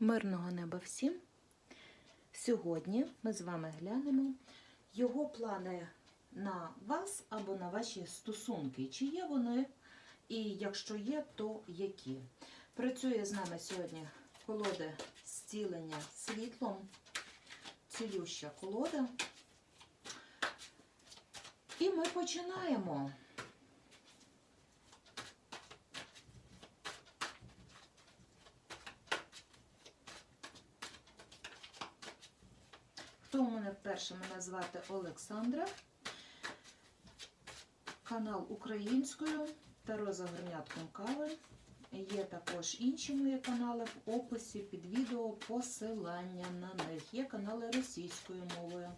Мирного неба всім. Сьогодні ми з вами глянемо його плани на вас або на ваші стосунки. Чи є вони, і якщо є, то які. Працює з нами сьогодні колода зцілення світлом, цілюща колода. І ми починаємо. Хто мене вперше мене звати Олександра. Канал українською Таро за горнятком кави. Є також інші мої канали в описі під відео посилання на них. Є канали російською мовою.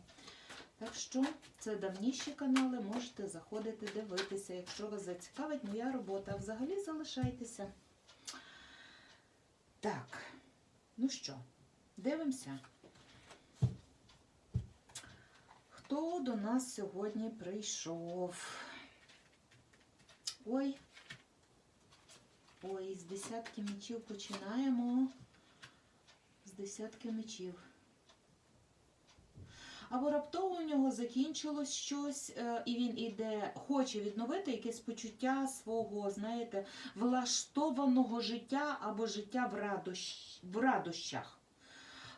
Так що це давніші канали, можете заходити дивитися, якщо вас зацікавить моя робота. Взагалі залишайтеся. Так, ну що, дивимося. Хто до нас сьогодні прийшов? Ой. Ой, з десятки мечів починаємо. З десятки мечів. Або раптово у нього закінчилось щось, е, і він іде, хоче відновити якесь почуття свого, знаєте, влаштованого життя або життя в, радощ, в радощах.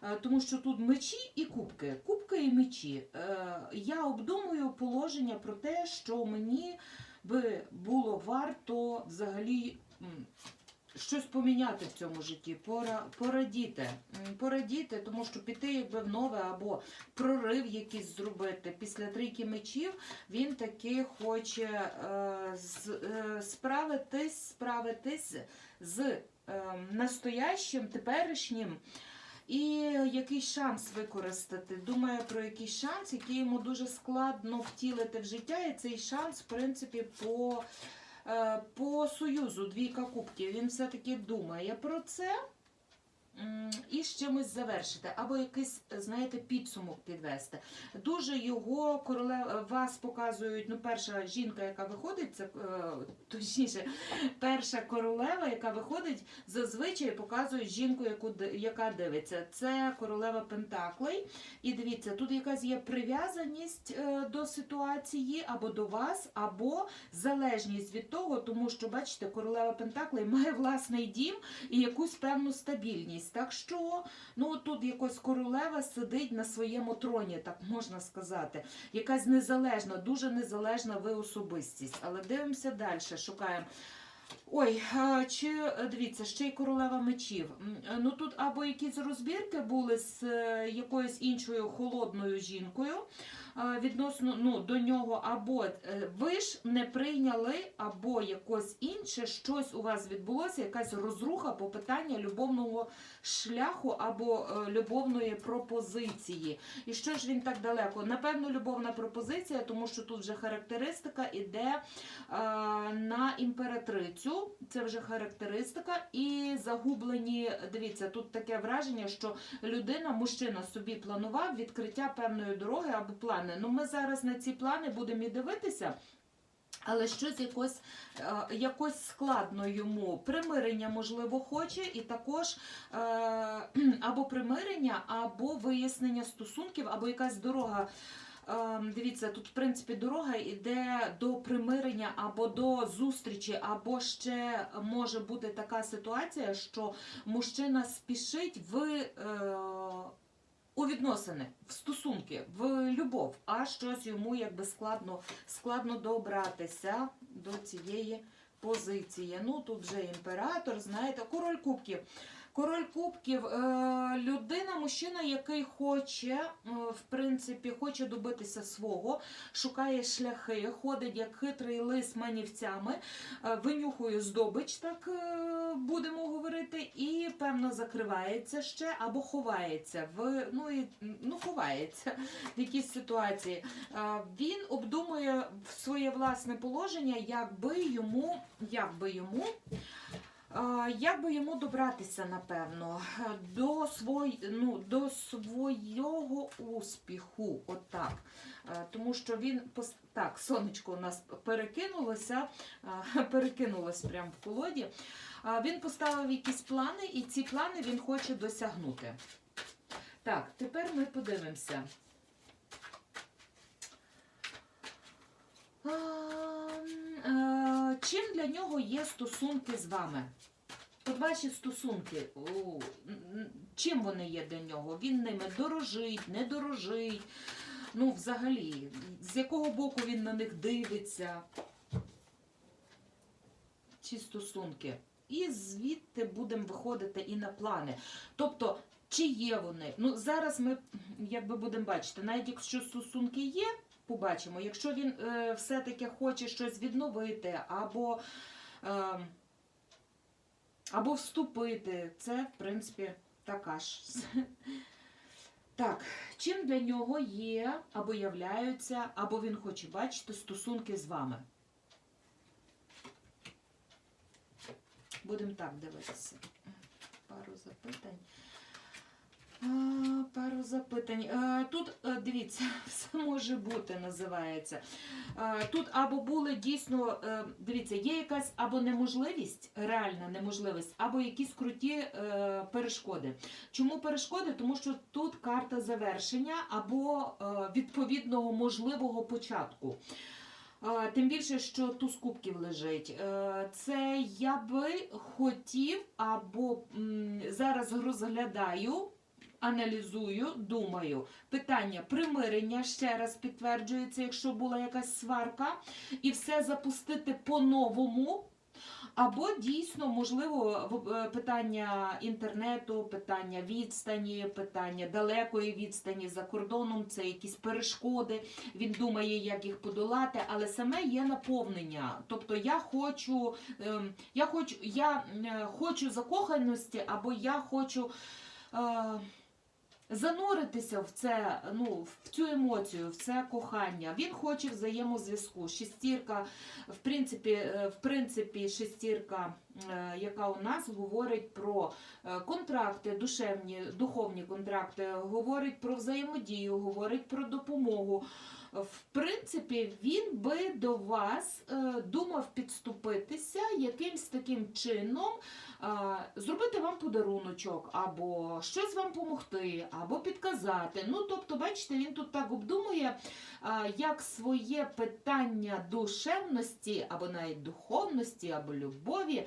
Е, Тому що тут мечі і кубки. Кубки і мечі. Е, Я обдумую положення про те, що мені би було варто взагалі щось поміняти в цьому житті, пора, порадіти. Порадіти, тому що піти якби в нове або прорив якийсь зробити. Після трійки мечів він таки хоче е, справитись, справитись з е, настоящим, теперішнім. І якийсь шанс використати. Думає про якийсь шанс, який йому дуже складно втілити в життя. І цей шанс, в принципі, по, е, по союзу двійка кубків. Він все-таки думає про це і з чимось завершити, або якийсь, знаєте, підсумок підвести. Дуже його короле вас показують. Ну, перша жінка, яка виходить, це е, точніше, перша королева, яка виходить, зазвичай показують жінку, яку яка дивиться. Це королева Пентаклей. І дивіться, тут якась є прив'язаність е, до ситуації або до вас, або залежність від того, тому що, бачите, королева Пентаклей має власний дім і якусь певну стабільність. Так що, ну тут якось королева сидить на своєму троні, так можна сказати. Якась незалежна, дуже незалежна ви особистість. Але дивимося далі, шукаємо. Ой, чи е, дивіться, ще й королева мечів. Е, Ну тут або якісь розбірки були з е, якоюсь іншою холодною жінкою е, відносно ну, до нього, або е, ви ж не прийняли, або якось інше, щось у вас відбулося, якась розруха по питанню любовного шляху або е, любовної пропозиції. І що ж він так далеко? Напевно, любовна пропозиція, тому що тут вже характеристика іде е, на імператрицю. Це вже характеристика. І загублені, дивіться, тут таке враження, що людина, мужчина собі планував відкриття певної дороги або плани. Ну, ми зараз на ці плани будемо і дивитися. Але щось якось, е, якось складно йому. Примирення, можливо, хоче, і також е, або примирення, або вияснення стосунків, або якась дорога. Е, Дивіться, тут, в принципі, дорога йде до примирення або до зустрічі, або ще може бути така ситуація, що мужчина спішить в. Е, у відносини, в стосунки, в любов, а щось йому якби складно, складно добратися до цієї позиції. Ну тут вже імператор, знаєте, король кубків. Король кубків, е, людина, мужчина, який хоче, е, в принципі, хоче добитися свого, шукає шляхи, ходить як хитрий лис манівцями, е, винюхує здобич, так будемо говорити, і певно закривається ще або ховається в ну і ну ховається в якійсь ситуації. Він обдумує своє власне положення, як би йому, як би йому. Е, Як би йому добратися, напевно, до, свой, ну, до свого успіху, отак. Е, Тому що він так, сонечко у нас перекинулося, перекинулось прямо в колоді. Він поставив якісь плани, і ці плани він хоче досягнути. Так, тепер ми подивимося. Ем, е, Чим для нього є стосунки з вами? От ваші стосунки, чим вони є для нього? Він ними дорожить, не дорожить. Ну, взагалі, з якого боку він на них дивиться? Ці стосунки. І звідти будемо виходити і на плани. Тобто, чи є вони? Ну, зараз ми якби будемо бачити, навіть якщо стосунки є, побачимо. Якщо він е, все-таки хоче щось відновити або, е, або вступити, це, в принципі, така ж. Так, чим для нього є або являються, або він хоче бачити стосунки з вами? Будемо так дивитися. Пару запитань. Пару запитань. Тут е, дивіться, все може бути, називається. Тут або були дійсно, е, дивіться, є якась або неможливість, реальна неможливість, або якісь круті е, перешкоди. Чому перешкоди? Тому що тут карта завершення або е, відповідного можливого початку. Тим більше, що туз кубків лежить. Е, Це я би хотів або зараз розглядаю, аналізую, думаю. Питання примирення ще раз підтверджується, якщо була якась сварка, і все запустити по-новому. Або дійсно, можливо, е, питання інтернету, питання відстані, питання далекої відстані за кордоном, це якісь перешкоди. Він думає, як їх подолати, але саме є наповнення. Тобто я хочу, ем, я хочу, я е, хочу закоханості, або я хочу. Зануритися в це, ну, в цю емоцію, в це кохання. Він хоче взаємозв'язку. Шестірка, в принципі, е, в принципі, шестірка, яка у нас говорить про е, контракти, душевні, духовні контракти, говорить про взаємодію, говорить про допомогу. В принципі, він би до вас е, думав підступитися якимсь таким чином, е, зробити вам подаруночок, або щось вам допомогти, або підказати. Ну, тобто, бачите, він тут так обдумує, е, як своє питання душевності, або навіть духовності, або любові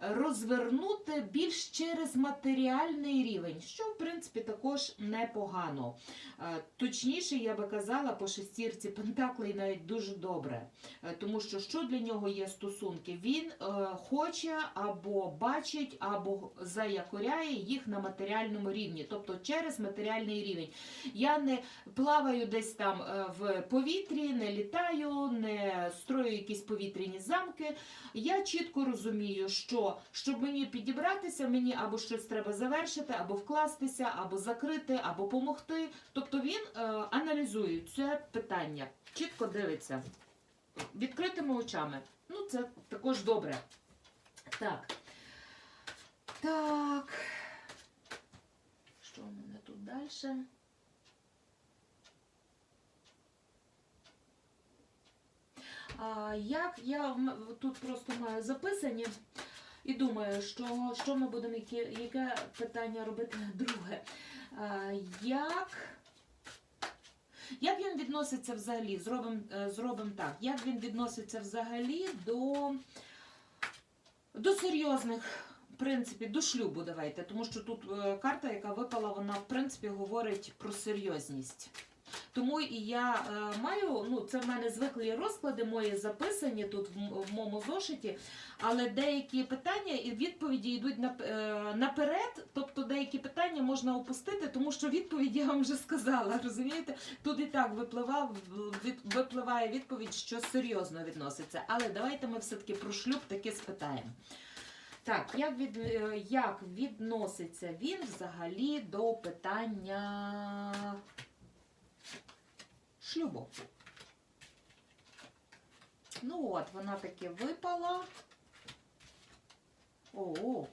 розвернути більш через матеріальний рівень, що в принципі також непогано. Е, Точніше, я би казала, по шестірці Пентаклей навіть дуже добре. Е, Тому що що для нього є стосунки? Він е, хоче або бачить, або заякоряє їх на матеріальному рівні, тобто через матеріальний рівень. Я не плаваю десь там в повітрі, не літаю, не строю якісь повітряні замки. Я чітко розумію, що щоб мені підібратися, мені або щось треба завершити, або вкластися, або закрити, або допомогти. Тобто він е, аналізує це питання, чітко дивиться відкритими очами. Ну, це також добре. Так. Так. Що в мене тут далі? Як я тут просто маю записані і думаю, що, що ми будемо, яке, яке питання робити друге. Як, як він відноситься взагалі? Зробимо зробим так. Як він відноситься взагалі до, до серйозних, в принципі, до шлюбу давайте. Тому що тут е, карта, яка випала, вона в принципі говорить про серйозність. Тому і я е, маю, ну це в мене звиклі розклади мої записані тут в, в моєму зошиті, але деякі питання і відповіді йдуть нап- е, наперед, тобто деякі питання можна опустити, тому що відповідь я вам вже сказала. Розумієте? Тут і так випливав, від, випливає відповідь, що серйозно відноситься. Але давайте ми все-таки про шлюб таки спитаємо. Так, як, від, е, як відноситься він взагалі до питання шлюбу. Ну от, вона таки випала. О.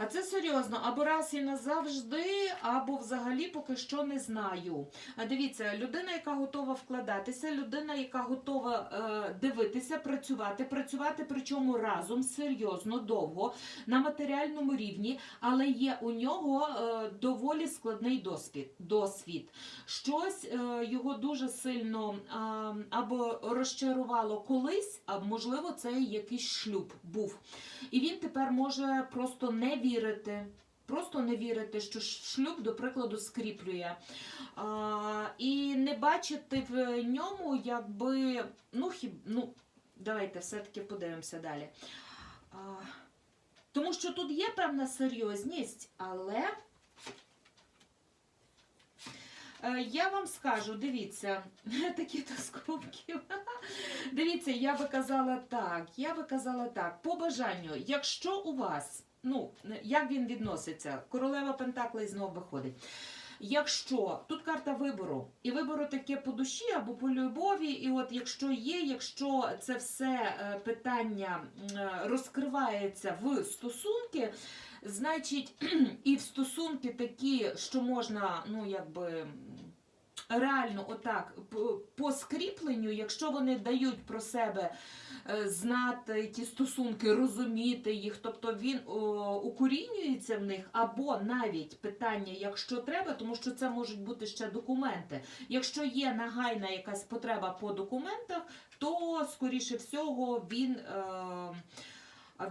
А це серйозно, або раз і назавжди, або взагалі поки що не знаю. Дивіться, людина, яка готова вкладатися, людина, яка готова е, дивитися, працювати, працювати причому разом серйозно, довго, на матеріальному рівні, але є у нього е, доволі складний досвід. досвід. Щось е, його дуже сильно а, або розчарувало колись, а можливо, це якийсь шлюб був. І він тепер може просто не вірити. Просто не вірити, що шлюб, до прикладу, скріплює. А, і не бачити в ньому, якби. Ну, хіб, ну, давайте все-таки подивимося далі. А, тому що тут є певна серйозність, але. Е, Я вам скажу, дивіться, такі то скобки. Дивіться, я би казала так, я би казала так. По бажанню, якщо у вас, ну, як він відноситься, королева Пентаклей знов виходить. Якщо тут карта вибору, і вибору таке по душі або по любові, і от якщо є, якщо це все е, питання е, розкривається в стосунки, значить, і в стосунки такі, що можна, ну якби. Реально, отак, по- скріпленню, якщо вони дають про себе знати ті стосунки, розуміти їх, тобто він укорінюється в них, або навіть питання, якщо треба, тому що це можуть бути ще документи. Якщо є нагайна якась потреба по документах, то скоріше всього він, е,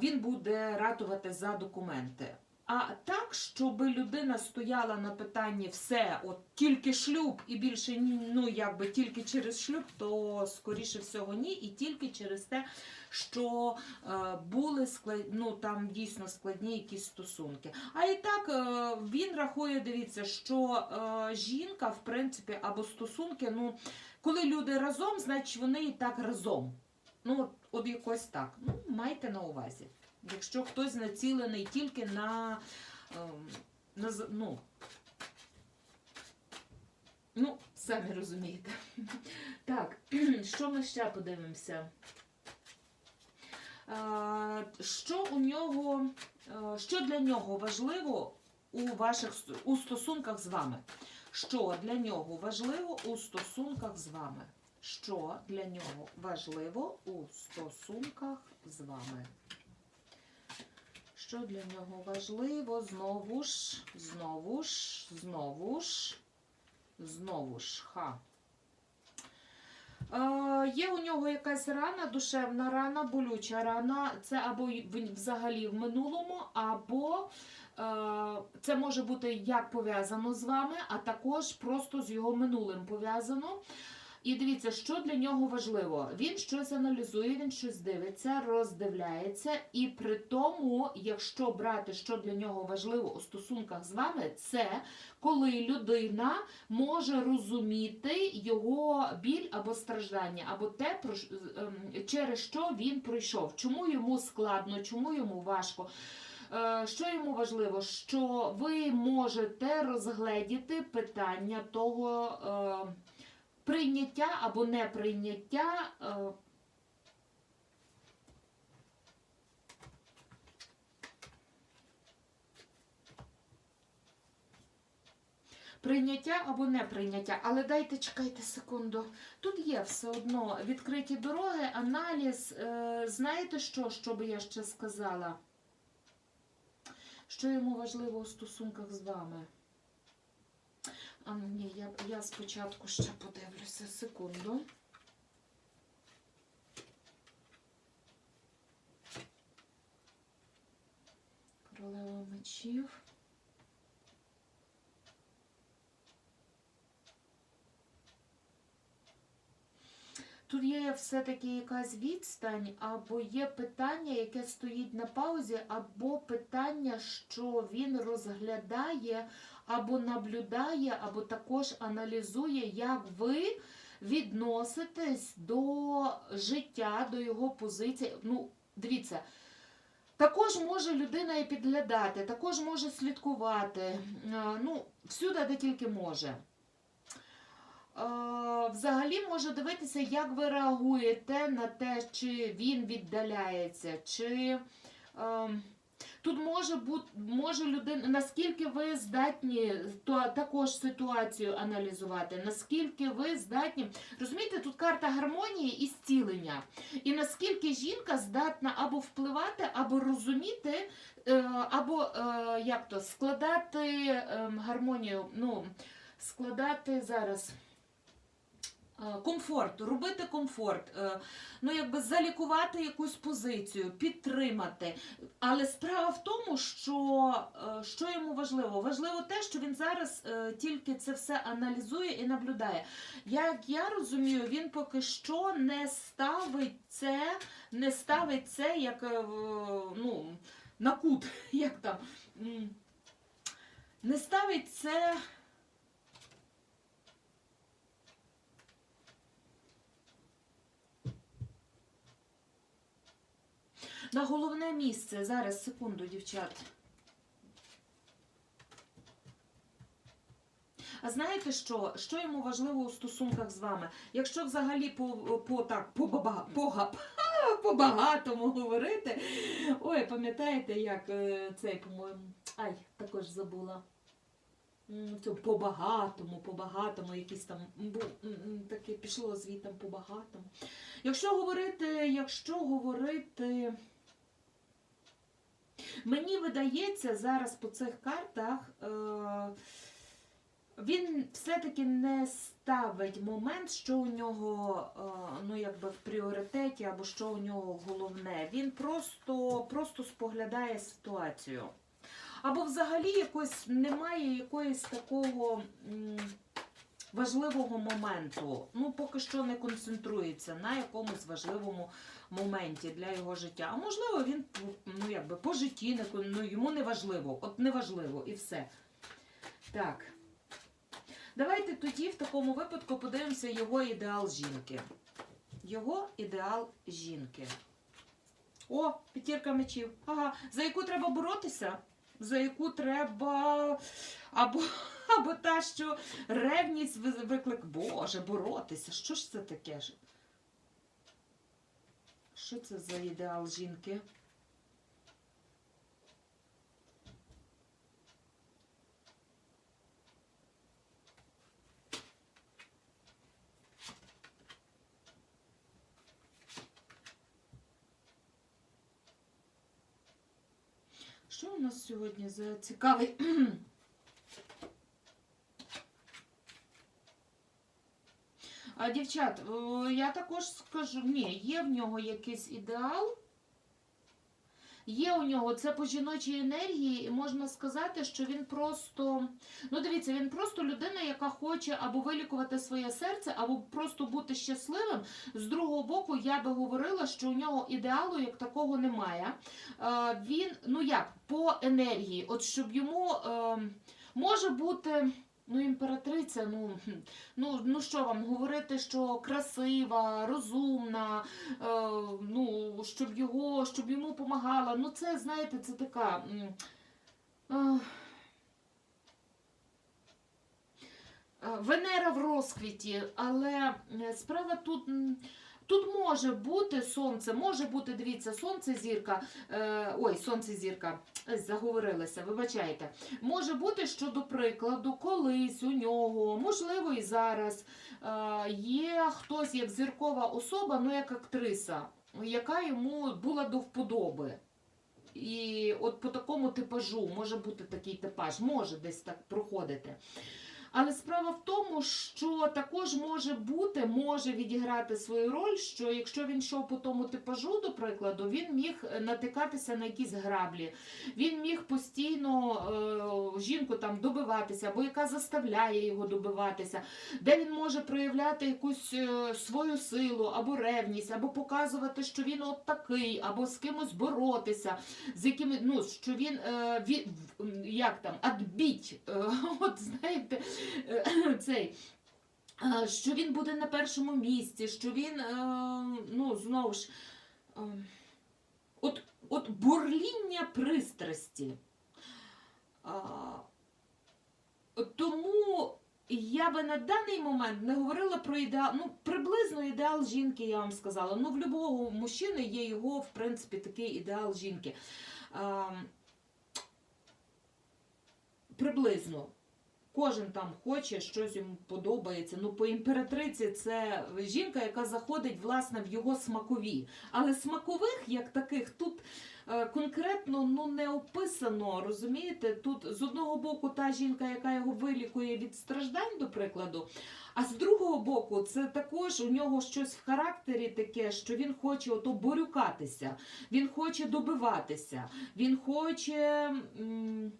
він буде ратувати за документи. А так, щоб людина стояла на питанні все, от тільки шлюб і більше ну якби тільки через шлюб, то скоріше всього ні, і тільки через те, що е, були склад... ну, там дійсно складні якісь стосунки. А і так е, він рахує, дивіться, що е, жінка, в принципі, або стосунки, ну коли люди разом, значить вони і так разом. Ну, от, от якось так. Ну, майте на увазі. Якщо хтось націлений тільки на, ем, на ну, ну, самі розумієте. Так, що ми ще подивимося? Е, Що у нього, е, що для нього важливо у ваших у стосунках з вами? Що для нього важливо у стосунках з вами? Що для нього важливо у стосунках з вами? Що для нього важливо? Знову ж, знову ж, знову ж, знову ж, ха. Е, є у нього якась рана, душевна рана, болюча рана. Це або взагалі в минулому, або е, це може бути як пов'язано з вами, а також просто з його минулим пов'язано. І дивіться, що для нього важливо. Він щось аналізує, він щось дивиться, роздивляється, і при тому, якщо брати, що для нього важливо у стосунках з вами, це коли людина може розуміти його біль або страждання, або те, ем, через що він пройшов, чому йому складно, чому йому важко. Е, Що йому важливо, що ви можете розгледіти питання того е, прийняття або неприйняття е, Прийняття або неприйняття, але дайте чекайте секунду. Тут є все одно відкриті дороги, аналіз. Е, знаєте що, що би я ще сказала? Що йому важливо у стосунках з вами? А ні, я, я спочатку ще подивлюся секунду. Королева мечів. Тут є все-таки якась відстань, або є питання, яке стоїть на паузі, або питання, що він розглядає, або наблюдає, або також аналізує, як ви відноситесь до життя, до його позиції. Ну, дивіться. Також може людина і підглядати, також може слідкувати. Е, Ну, всюди, де тільки може. Е, Взагалі може дивитися, як ви реагуєте на те, чи він віддаляється, чи ем, Тут може бути може людина, наскільки ви здатні то також ситуацію аналізувати, наскільки ви здатні. Розумієте, тут карта гармонії і зцілення. І наскільки жінка здатна або впливати, або розуміти, е, або е, як то складати ем, гармонію, ну, складати зараз. Е, Комфорт, робити комфорт, е, ну якби залікувати якусь позицію, підтримати. Але справа в тому, що, е, що йому важливо? Важливо те, що він зараз тільки це все аналізує і наблюдає. Як я розумію, він поки що не ставить це, не ставить це як ну, на кут, як там. Не ставить це. На головне місце. Зараз, секунду, дівчат. А знаєте що? Що йому важливо у стосунках з вами? Якщо взагалі по, по так, по, баба, по, га- по багатому говорити. Ой, пам'ятаєте, як е, цей, по-моєму, ай, також забула. По багатому, по багатому, якийсь там таке пішло звітом по багатому. Якщо говорити, якщо говорити. Мені видається зараз по цих картах, е, він все-таки не ставить момент, що у нього е, ну, якби в пріоритеті або що у нього головне. Він просто, просто споглядає ситуацію. Або взагалі якось немає якоїсь такого важливого моменту. Ну, поки що не концентрується на якомусь важливому моменті для його життя. А можливо, він ну, якби, по житті не, ну, йому не важливо. От не важливо і все. Так. Давайте тоді в такому випадку подивимося його ідеал жінки. Його ідеал жінки. О, п'ятірка мечів. Ага, за яку треба боротися? За яку треба або, або та, що ревність виклик, Боже, боротися. Що ж це таке? Що це за ідеал жінки? Що у нас сьогодні за цікавий? А, дівчат, е, я також скажу, ні, є в нього якийсь ідеал. Є у нього це по жіночій енергії, і можна сказати, що він просто. Ну, дивіться, він просто людина, яка хоче або вилікувати своє серце, або просто бути щасливим. З другого боку, я би говорила, що у нього ідеалу як такого немає. Е, він, ну як, по енергії, от щоб йому е, може бути. Ну, імператриця, ну, ну, ну що вам говорити, що красива, розумна, е, ну, щоб його, щоб йому помагала. Ну, це, знаєте, це така. е, е, Венера в розквіті, але е, справа тут. Тут може бути сонце, може бути, дивіться, сонце зірка. Е, ой, сонце зірка. Заговорилася, вибачайте. Може бути, що, до прикладу, колись у нього, можливо, і зараз е, є хтось як зіркова особа, ну як актриса, яка йому була до вподоби. І от по такому типажу може бути такий типаж, може десь так проходити. Але справа в тому, що також може бути, може відіграти свою роль, що якщо він йшов по тому типажу, до прикладу, він міг натикатися на якісь граблі, він міг постійно е, жінку там добиватися, або яка заставляє його добиватися, де він може проявляти якусь е, свою силу, або ревність, або показувати, що він от такий, або з кимось боротися, з якими, ну, що він, е, він як там, адбіть, е, от знаєте, цей. е, Що він буде на першому місці, що він, е, ну, знову ж, е, от, от бурління пристрасті. Тому я би на даний момент не говорила про ідеал, ну приблизно ідеал жінки, я вам сказала. Ну, в будь-якого мужчини є його, в принципі, такий ідеал жінки. Ем, приблизно. Кожен там хоче, щось йому подобається. Ну, по імператриці це жінка, яка заходить власне в його смакові. Але смакових, як таких, тут е, конкретно ну, не описано. Розумієте? Тут з одного боку та жінка, яка його вилікує від страждань, до прикладу. А з другого боку, це також у нього щось в характері таке, що він хоче ото борюкатися, він хоче добиватися, він хоче. м,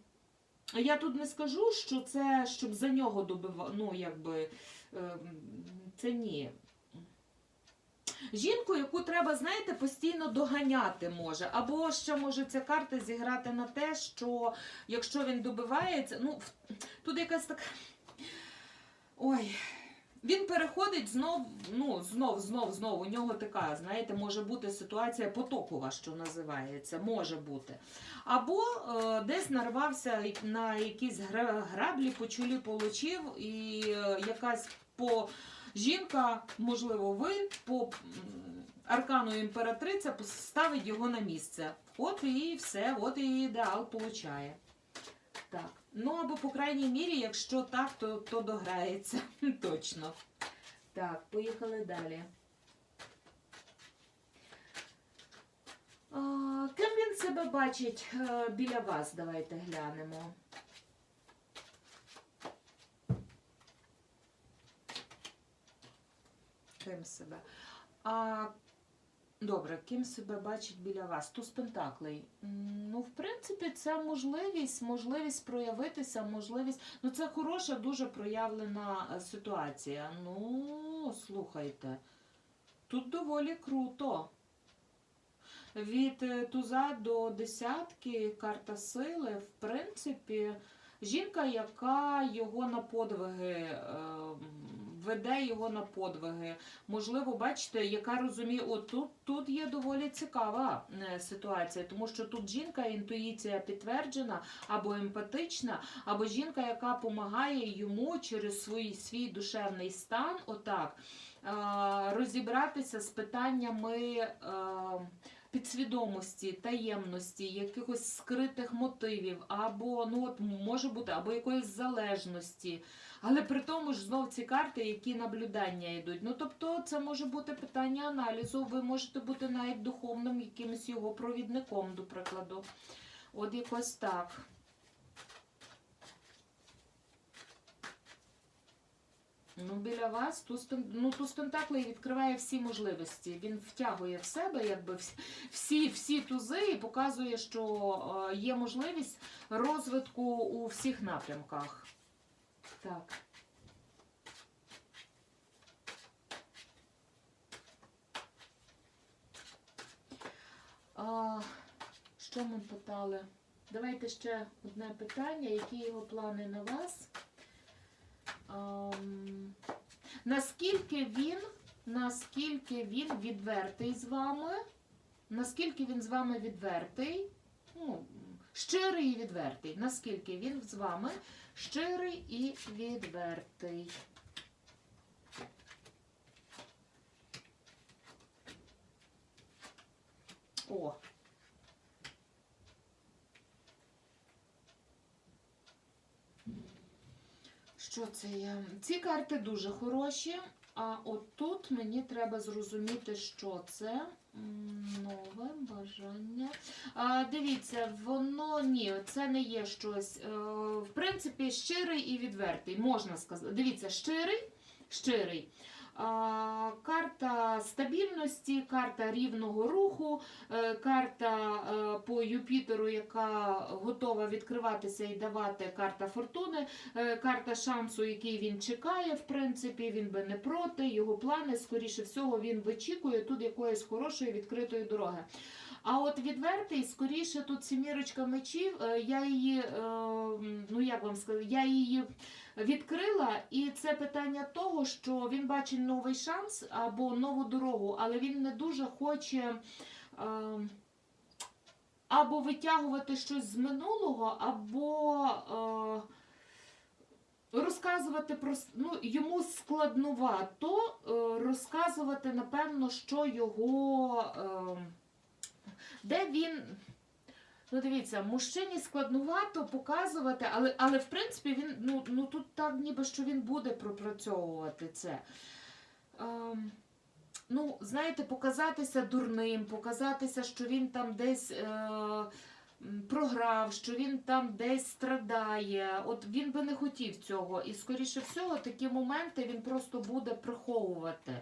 я тут не скажу, що це щоб за нього добива... ну якби ем, це ні. Жінку, яку треба, знаєте, постійно доганяти може. Або ще може ця карта зіграти на те, що якщо він добивається, ну тут якась така. Ой. Він переходить знов, ну, знов, знов, знов. У нього така, знаєте, може бути ситуація потокова, що називається, може бути. Або е, десь нарвався на якісь граблі, по чолі получив, і е, якась по жінка, можливо, ви по аркану імператриця ставить його на місце. От і все, от і ідеал получає. Так. Ну або, по крайній мірі, якщо так, то, то дограється. Точно. Так, поїхали далі. Ким він себе бачить е, біля вас? Давайте глянемо. Ким себе? А, добре, ким себе бачить біля вас? Туз Пентаклей. Ну, в принципі, це можливість, можливість проявитися, можливість. Ну, це хороша, дуже проявлена е, ситуація. Ну, слухайте, тут доволі круто. Від е, туза до десятки карта сили, в принципі, жінка, яка його на подвиги е, веде його на подвиги. Можливо, бачите, яка розуміє, от тут, тут є доволі цікава е, ситуація, тому що тут жінка, інтуїція підтверджена, або емпатична, або жінка, яка допомагає йому через свій, свій душевний стан, отак, е, розібратися з питаннями. е, Підсвідомості, таємності, якихось скритих мотивів, або ну от може бути, або якоїсь залежності. Але при тому ж знов ці карти, які наблюдання йдуть. Ну тобто, це може бути питання аналізу. Ви можете бути навіть духовним якимось його провідником, до прикладу. От якось так. Ну, біля вас ну, туз відкриває всі можливості. Він втягує в себе якби всі, всі тузи і показує, що е, є можливість розвитку у всіх напрямках. Так. А, що ми питали? Давайте ще одне питання. Які його плани на вас? Ам, наскільки він, наскільки він відвертий з вами? Наскільки він з вами відвертий? Ну, щирий і відвертий. Наскільки він з вами щирий і відвертий? О. Що це я? Ці карти дуже хороші. А от тут мені треба зрозуміти, що це. Нове бажання. А, дивіться, воно ні, це не є щось. Е, в принципі, щирий і відвертий, можна сказати. Дивіться, щирий, щирий. Карта стабільності, карта рівного руху, е, карта е, по Юпітеру, яка готова відкриватися і давати карта фортуни, е, карта шансу, який він чекає, в принципі, він би не проти, його плани, скоріше всього, він вичікує тут якоїсь хорошої відкритої дороги. А от відвертий, скоріше, тут сімірочка мечів, е, я її, е, ну як вам сказати, я її відкрила, і це питання того, що він бачить новий шанс або нову дорогу, але він не дуже хоче. е, Або витягувати щось з минулого, або розказувати про ну, йому складнувато розказувати, напевно, що його. Де він. Ну, дивіться, мужчині складнувато показувати, але, але в принципі він ну, ну тут так ніби що він буде пропрацьовувати це. Ем, ну, знаєте, показатися дурним, показатися, що він там десь е, програв, що він там десь страдає. От він би не хотів цього. І, скоріше всього, такі моменти він просто буде приховувати.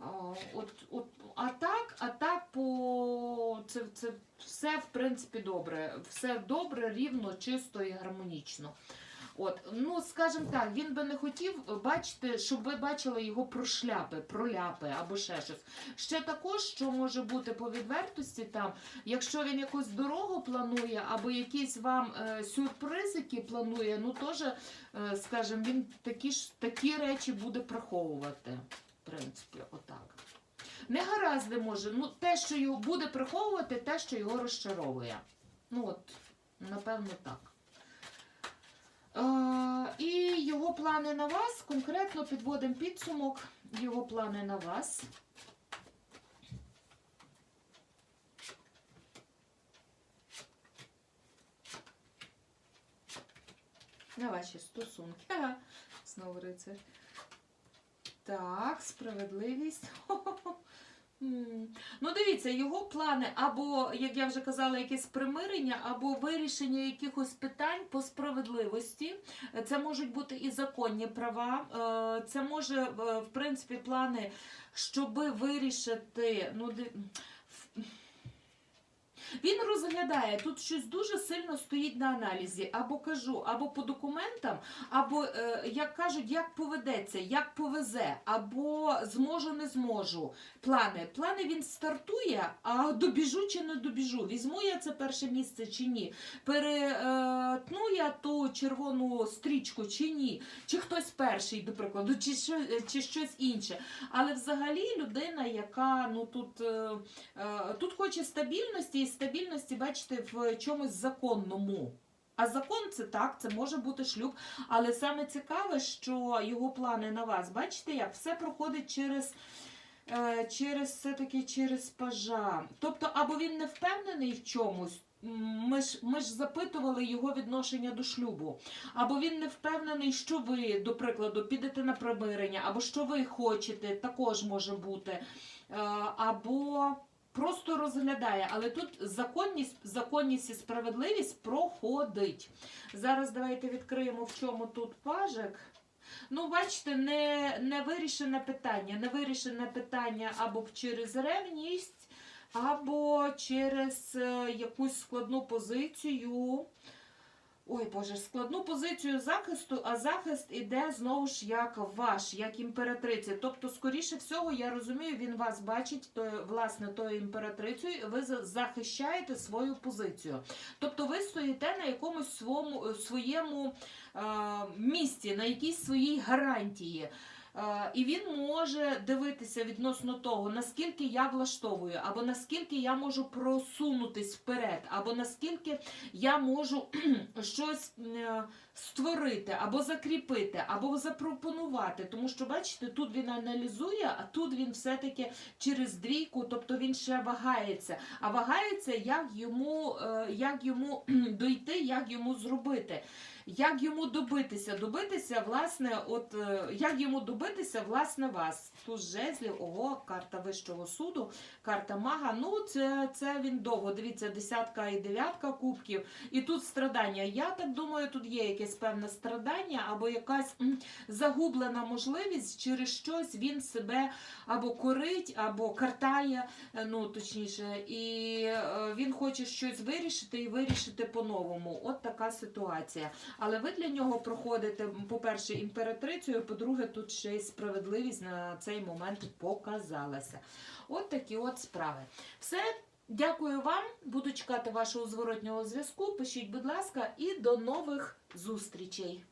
А, От, от, а так, а так по це, це все в принципі добре. Все добре, рівно, чисто і гармонічно. От, ну скажімо так, він би не хотів бачити, щоб ви бачили його прошляпи, проляпи або ще щось. Ще також, що може бути по відвертості, там, якщо він якусь дорогу планує, або якісь вам е, сюрпризики планує, ну теж, е, скажімо, він такі ж такі речі буде приховувати. В принципі, отак. Не гаразди може, ну те, що його буде приховувати, те, що його розчаровує. Ну от, напевно, так. Е, і його плани на вас, конкретно підводимо підсумок. Його плани на вас. На ваші стосунки. Ага, Знову рицар. Так, справедливість. Ну, дивіться, його плани або, як я вже казала, якесь примирення, або вирішення якихось питань по справедливості. Це можуть бути і законні права. е, Це може, в принципі, плани, щоби вирішити. Ну, він розглядає, тут щось дуже сильно стоїть на аналізі, або кажу, або по документам, або, е, як кажуть, як поведеться, як повезе, або зможу, не зможу. Плани. Плани він стартує, а добіжу чи не добіжу. Візьму я це перше місце чи ні. Перетну я ту червону стрічку чи ні. Чи хтось перший, до прикладу, чи, чи щось інше. Але взагалі людина, яка ну тут, е, е, тут хоче стабільності, і стабільності, бачите, в чомусь законному. А закон це так, це може бути шлюб. Але саме цікаве, що його плани на вас, бачите, як все проходить через. е, Через все-таки через пажа. Тобто, або він не впевнений в чомусь. Ми ж, ми ж запитували його відношення до шлюбу. Або він не впевнений, що ви, до прикладу, підете на примирення, або що ви хочете, також може бути. Е, Або просто розглядає. Але тут законність, законність і справедливість проходить. Зараз давайте відкриємо, в чому тут пажик. Ну, бачите, не, не вирішене питання. Не вирішене питання або через ревність, або через е, якусь складну позицію. Ой, Боже, складну позицію захисту, а захист іде знову ж як ваш, як імператриці. Тобто, скоріше всього, я розумію, він вас бачить, то, власне, тою імператрицею, і ви захищаєте свою позицію. Тобто ви стоїте на якомусь своєму, е, своєму е, місці, на якійсь своїй гарантії. Е, І він може дивитися відносно того, наскільки я влаштовую, або наскільки я можу просунутись вперед, або наскільки я можу щось е, створити, або закріпити, або запропонувати. Тому що, бачите, тут він аналізує, а тут він все-таки через двійку, тобто він ще вагається. А вагається, як йому, е, як йому дойти, як йому зробити. Як йому добитися? Добитися, власне, от е, як йому добитися, власне, вас. Тут жезлів, ого, карта Вищого суду, карта мага. Ну, це, це він довго. Дивіться, десятка і дев'ятка кубків. І тут страдання. Я так думаю, тут є якесь певне страдання, або якась загублена можливість, через щось він себе або корить, або картає, е, ну точніше, і е, він хоче щось вирішити і вирішити по-новому. От така ситуація. Але ви для нього проходите, по-перше, імператрицею, по-друге, тут ще й справедливість на цей момент показалася. От такі от справи. Все. Дякую вам. Буду чекати вашого зворотнього зв'язку. Пишіть, будь ласка, і до нових зустрічей.